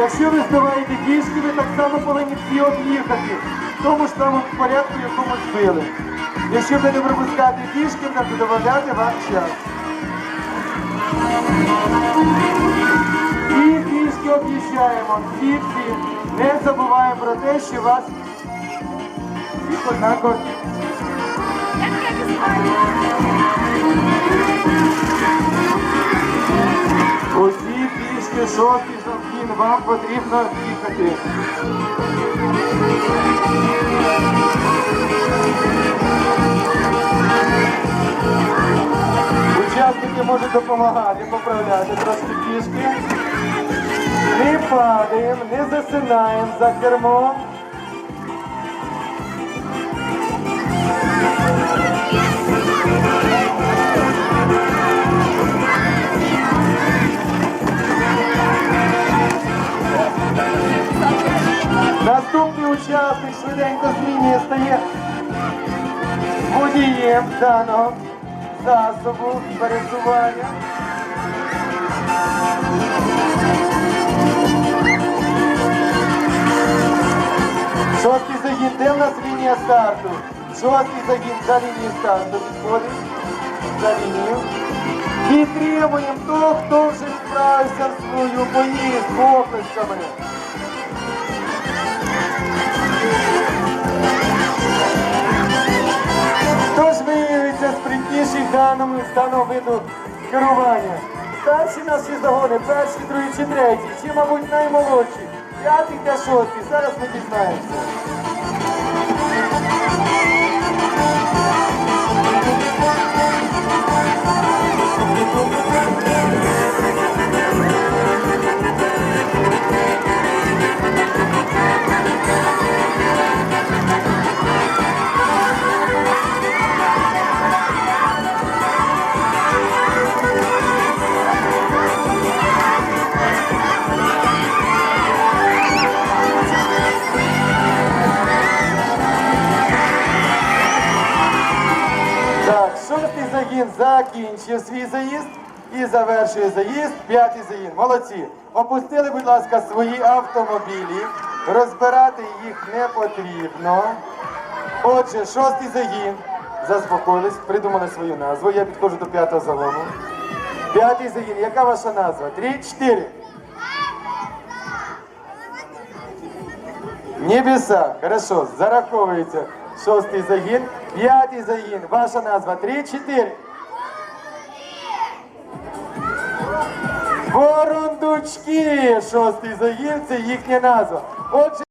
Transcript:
Якщо ви здаваєте пішки, ви так само повинні всі об'їхати. В тому ж самому порядку, в якому збили. Якщо ви не пропускаєте то буде додавати вам час. І пішки об'їжджаємо. Всі-всі. Не забуваємо про те, що вас однаково. Усі пішки шостий вам потрібно їхати. Учасники можуть допомагати, поправляти трошки пішки. Не падаємо, не засинаємо за кермом. Учасник швиденько змінює, стає водієм даного засобу пересування. Шостий загін, де в нас лінія старту? Шостий загін за лінію старту підходить за лінію. Підтримуємо того, хто вже справився в свою поїздку оплесками. Хто даному стану виду керування? Старші наші загони, перші, другі чи треті, чи, мабуть, наймолодші, п'ятий та шостий. Зараз ми дізнаємося. Шостий загін закінчив свій заїзд і завершує заїзд. П'ятий загін. Молодці. Опустили, будь ласка, свої автомобілі. Розбирати їх не потрібно. Отже, шостий загін. Заспокоїлись, придумали свою назву. Я підходжу до п'ятого загону. П'ятий загін. Яка ваша назва? Три, чотири. Небеса. Хорошо, зараховується шостий загін. П'ятий загін. Ваша назва. Три, чотири. Ворондучки! Шостий загін це їхня назва. Отже.